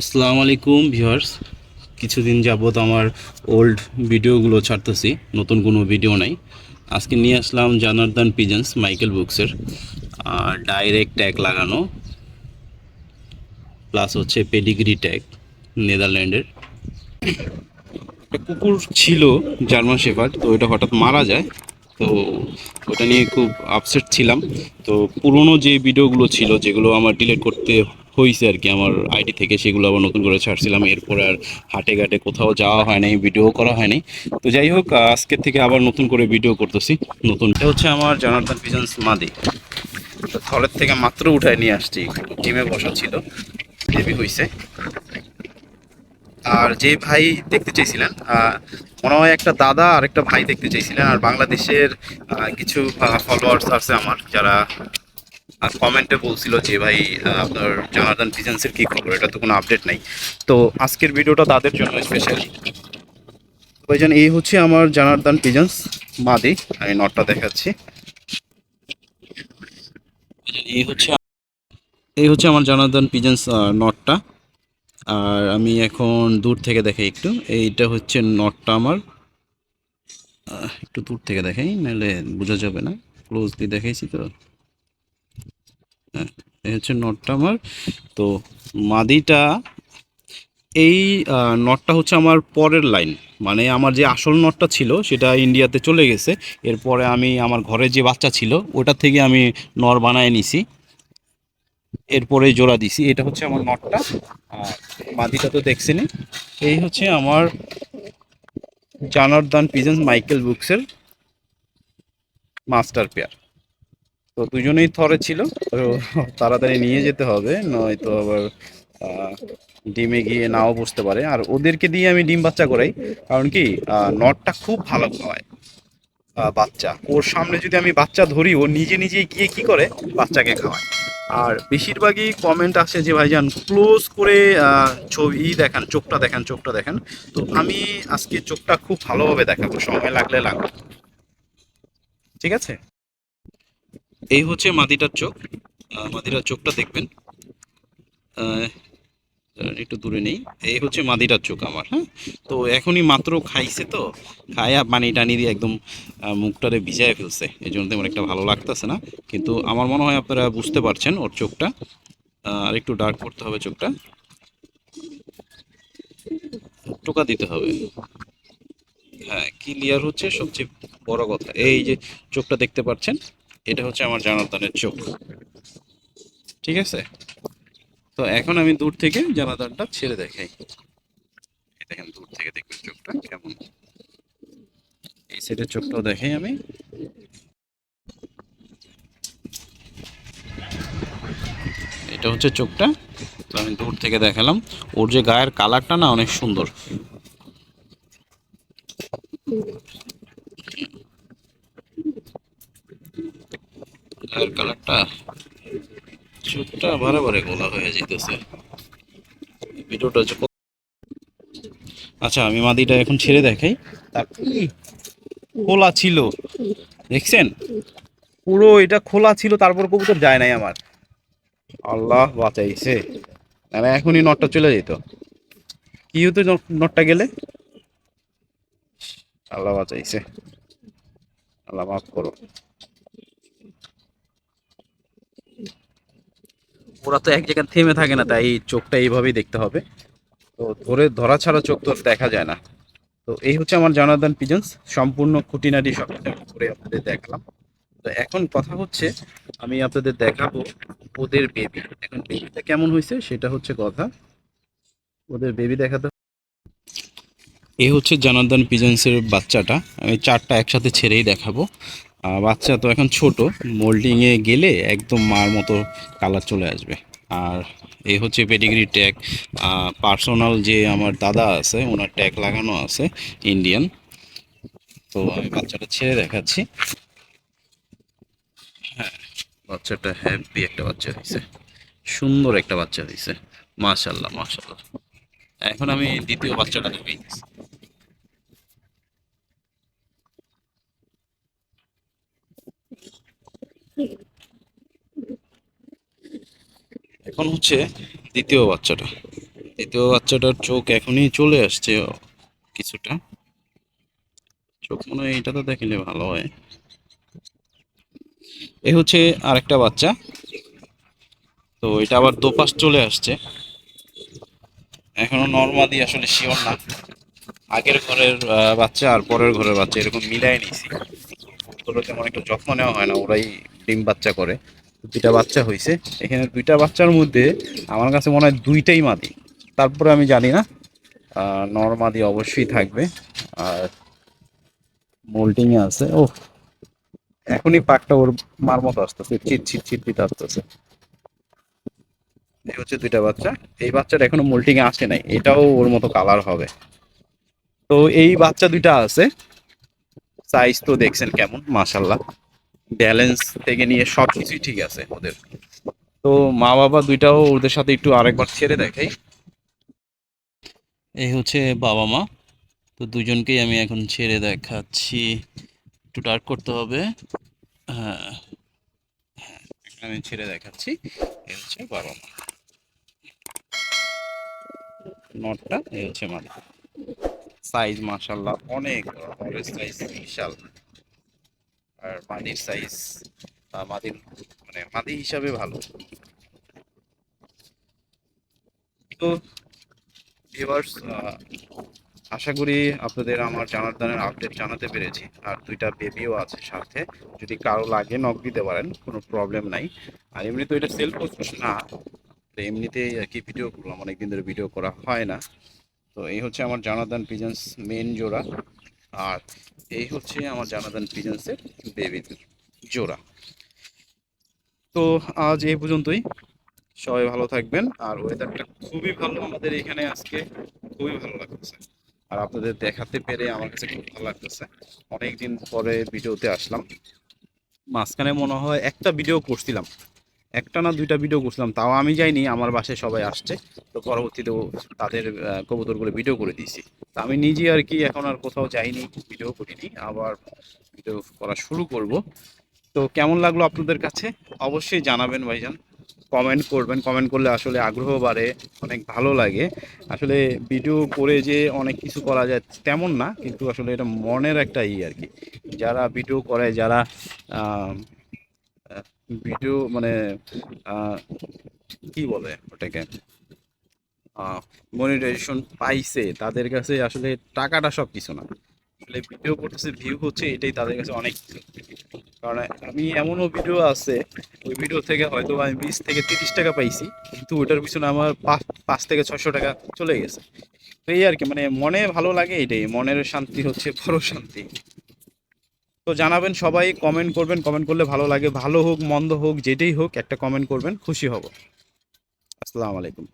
আসসালামু আলাইকুম ভিউয়ার্স। কিছুদিন যাবত আমার ওল্ড ভিডিওগুলো ছাড়তেছি, নতুন কোনো ভিডিও নাই। আজকে নিয়ে আসলাম জানার্দান পিজেন্স মাইকেল বুকসের ডাইরেক্ট ট্যাগ লাগানো প্লাস হচ্ছে পেডিগ্রি ট্যাগ নেদারল্যান্ডের। কুকুর ছিল জার্মান শেফার্ড, তো এটা হঠাৎ মারা যায়। তো ওটা নিয়ে খুব আপসেট ছিলাম। তো পুরনো যে ভিডিওগুলো ছিল, যেগুলো আমার ডিলিট করতে হয়েছে আর কি আমার আইডি থেকে সেগুলো আবার নতুন করে ছাড়ছিলাম। এরপরে আর হাটে ঘাটে কোথাও যাওয়া হয় নাই ভিডিও করা হয়নি তো যাই হোক আজকের থেকে আবার নতুন করে ভিডিও করতেছি। নতুন এটা হচ্ছে আমার জনার্দন পিজন্স মাদি। তো থলের থেকে মাত্র উঠায় নিয়ে আসছি টিমে বসা ছিল দেবী হয়েছে আর যে ভাই দেখতে চাইছিলেন আহ, মনে হয় একটা দাদা আর একটা ভাই দেখতে চাইছিলেন আর বাংলাদেশের কিছু ফলোয়ার্স আছে আমার যারা কমেন্টে বলছিল যে, ভাই আপনার জানার্দন পিজেন্সের কি খবর? এটা তো কোনো আপডেট নাই। তো আজকের ভিডিওটা তাদের জন্য স্পেশালি ভাইজান, এই হচ্ছে আমার জানার্দন পিজেন্স মাদি আমি নটটা দেখাচ্ছি। এই হচ্ছে এই হচ্ছে আমার জানার্দন পিজেন্স নটটা। আর আমি এখন দূর থেকে দেখাই একটু। এইটা হচ্ছে নটটা আমার। একটু দূর থেকে দেখাই, নাহলে বোঝা যাবে না। ক্লোজলি দেখাইছি তো। এই হচ্ছে নটটা আমার। তো মাদিটা, এই নটটা হচ্ছে আমার পরের লাইন। মানে আমার যে আসল নটটা ছিল, সেটা ইন্ডিয়াতে চলে গেছে। এরপরে আমি আমার ঘরে যে বাচ্চা ছিল, ওটা থেকে আমি নর বানায় নিছি। এরপরে জোড়া দিছি। এটা হচ্ছে আমার নটটা। আর মাদিটা তো দেখছেনই। এই হচ্ছে আমার জানার্দান পিজেন্স মাইকেল বুকসের মাস্টার পেয়ার। তো দুজনেই থরে ছিল। তো তাড়াতাড়ি নিয়ে যেতে হবে, নয়তো আবার ডিমে গিয়ে নাও বসতে পারে। আর ওদেরকে দিয়ে আমি ডিম বাচ্চা করাই, কারণ কি নটটা খুব ভালো খাওয়ায় বাচ্চা। ওর সামনে যদি আমি বাচ্চা ধরি, ও নিজে নিজে গিয়ে কি করে? বাচ্চাকে খাওয়ায়। আর বেশিরভাগই কমেন্ট আসে যে, ভাইজান ক্লোজ করে ছবি দেখান, চোখটা দেখান চোখটা দেখান। তো আমি আজকে চোখটা খুব ভালোভাবে দেখাবো, সময় লাগলে লাগবে। ঠিক আছে? এই হচ্ছে মাদিটার চোখ। মাদিটার চোখটা দেখবেন। একটু দূরে নেই। এই হচ্ছে মাদিটার চোখ আমার হ্যাঁ? তো এখনই মাত্র খাইছে তো, খায়া পানি টানি দিয়ে একদম মুখটারে ভিজায় ফেলছে। এই জন্য তেমন একটা ভালো লাগতেছে না। কিন্তু আমার মনে হয় আপনারা বুঝতে পারছেন ওর চোখটা। আর একটু ডার্ক করতে হবে চোখটা। টোকা দিতে হবে। হ্যাঁ ক্লিয়ার হচ্ছে সবচেয়ে বড় কথা। এই যে চোখটা দেখতে পাচ্ছেন এটা হচ্ছে আমার জানাতানের চোখ। ঠিক আছে? তো এখন আমি দূর থেকে জানাতানটা ছেড়ে দেখাই। দেখেন দূর থেকে দেখবেন চোখটা কেমন। এই সাইডের চোখটাও দেখাই আমি। এটা হচ্ছে চোখটা। তো আমি দূর থেকে দেখালাম। ওর যে গায়ের কালারটা না অনেক সুন্দর। গায়ের কালারটা চোখটা বারে গোলা হয়ে যেতেছে ভিডিওটা আচ্ছা আমি মাদিটা এখন ছেড়ে দেখাই। তার খোলা ছিল, দেখছেন? পুরো এটা খোলা ছিল, তারপর কবুতর যায় নাই আমার। আল্লাহ বাঁচাইছে। মানে এখনই নটটা চলে যেত কি হতো নটটা গেলে? আল্লাহ বাঁচাইছে। আল্লাহ মাফ করো। ওরা তো এক জায়গায় থেমে থাকে না, তাই চোখটা এইভাবেই দেখতে হবে। তো ধরে ধরা ছাড়া চোখ তো দেখা যায় না। তো এই হচ্ছে আমার জানাদান পিজন্স, সম্পূর্ণ খুঁটিনাটি সব করে আপনাদের দেখলাম। তো এখন কথা হচ্ছে, আমি আপনাদের দেখাবো ওদের বেবি এখন বেবিটা কেমন হয়েছে সেটা হচ্ছে কথা। ওদের বেবি দেখাতে এই হচ্ছে জানাদান পিজন্সের বাচ্চাটা। আমি চারটা একসাথে ছেড়েই দেখাবো। বাচ্চা তো এখন ছোট, মোল্ডিংয়ে গেলে একদম মার মতো কালার চলে আসবে। আর এই হচ্ছে পেডিগ্রি ট্যাগ। পার্সোনাল যে আমার দাদা আছে, ওনার ট্যাগ লাগানো আছে, ইন্ডিয়ান। তো আমি বাচ্চাটা ছেড়ে দেখাচ্ছি। হ্যাঁ বাচ্চাটা হ্যাপি একটা বাচ্চা হয়েছে সুন্দর একটা বাচ্চা হয়েছে মাশাল্লাহ মাশাল্লাহ এখন আমি দ্বিতীয় বাচ্চাটা দেখাই। এখন হচ্ছে দ্বিতীয় বাচ্চাটা। দ্বিতীয় বাচ্চাটার চোখ এখনই চলে আসছে কিছুটা। চোখ মনে হয় এটা তো দেখলে ভালো হয়। এ হচ্ছে আরেকটা বাচ্চা। তো এটা আবার দোপাস চলে আসছে। এখনও নর্মাদি আসলে শিওর না। আগের ঘরের বাচ্চা আর পরের ঘরের বাচ্চা এরকম মিলাই নিছি ওগুলো তেমন একটু যত্ন নেওয়া হয় না, ওরাই ডিম বাচ্চা করে দুইটা বাচ্চা হয়েছে এখানে দুইটা বাচ্চার মধ্যে আমার কাছে মনে হয় দুইটাই মাদি। তারপরে আমি জানি না নর্মাদি অবশ্যই থাকবে। আর মোল্টিং আছে ও এখনই পাকটা ওর মার মতো আসতেছে চিট চিট চিট চিট আসতেছে। এই হচ্ছে দুইটা বাচ্চা। এই বাচ্চাটা এখনও মোল্টিং আসে নাই, এটাও ওর মতো কালার হবে। তো এই বাচ্চা দুইটা আছে। সাইজ তো দেখছেন কেমন মাশাল্লাহ ব্যালেন্স থেকে নিয়ে সব কিছুই ঠিক আছে ওদের। তো মা বাবা দুইটাও ওদের সাথে একটু আরেকবার ছেড়ে দেখাই। এই হচ্ছে বাবা মা। তো দুজনকেই আমি এখন ছেড়ে দেখাচ্ছি। একটু ডার্ক করতে হবে। হ্যাঁ হ্যাঁ, আমি ছেড়ে দেখাচ্ছি। এই হচ্ছে বাবা মা। নটটা এই হচ্ছে মাদি সাইজ মাশাল্লাহ অনেক বড়। সাইজ বিশাল। আর মাদির সাইজ মাদির মানে মাদি হিসাবে ভালো। তো ভিউয়ার্স আশা করি আপনাদের আমার জানার দানের আপডেট জানাতে পেরেছি। আর দুইটা বেবিও আছে সাথে। যদি কারও লাগে নক দিতে পারেন, কোনো প্রবলেম নাই। আর এমনি তো এটা সেল পোস্ট না। তো এমনিতেই আর কি ভিডিও করলাম, অনেকদিন ধরে ভিডিও করা হয় না। তো এই হচ্ছে আমার জানাদান পিজন্স মেন জোড়া। আর এই হচ্ছে আমার জানাদান পিজন্সের বেবি জোড়া। তো আজ এই পর্যন্তই। সবাই ভালো থাকবেন। আর ওয়েদারটা খুবই ভালো আমাদের এখানে আজকে। খুবই ভালো লাগতেছে। আর আপনাদের দেখাতে পেরে আমার কাছে খুব ভালো লাগতেছে। অনেকদিন পরে ভিডিওতে আসলাম। মাঝখানে মনে হয় একটা ভিডিও করছিলাম। একটা না দুইটা ভিডিও করছিলাম তাও আমি যাইনি, আমার বাসায় সবাই আসছে। তো পরবর্তীতে তাদের কবুতরগুলো ভিডিও করে দিয়েছি। তা আমি নিজে আর কি এখন আর কোথাও যাইনি ভিডিও করিনি, আবার ভিডিও করা শুরু করব। তো কেমন লাগল আপনাদের কাছে? অবশ্যই জানাবেন ভাইজান। কমেন্ট করবেন কমেন্ট করলে আসলে আগ্রহ বাড়ে, অনেক ভালো লাগে। আসলে ভিডিও করে যে অনেক কিছু করা যায় তেমন না, কিন্তু আসলে এটা মনের একটা ই আর কি। যারা ভিডিও করে, যারা ভিডিও মানে কি বলে ওটাকে? মনিটাইজেশন পাইছে, তাদের কাছে আসলে টাকাটা সব কিছু না। আসলে ভিডিও করতেছে ভিউ হচ্ছে, এটাই তাদের কাছে অনেক কারণ আমি এমনও ভিডিও আছে, ওই ভিডিও থেকে হয়তো আমি বিশ থেকে তিরিশ টাকা পাইছি, কিন্তু ওটার পিছনে আমার পাঁচ থেকে ছশো টাকা চলে গেছে। এই আর কি মানে মনে ভালো লাগে এটাই, মনের শান্তি হচ্ছে, বড় শান্তি। তো জানাবেন সবাই কমেন্ট করবেন কমেন্ট করলে ভালো লাগে। ভালো হোক, মন্দ হোক, যেটাই হোক, একটা কমেন্ট করবেন, খুশি হব। আসসালামু আলাইকুম।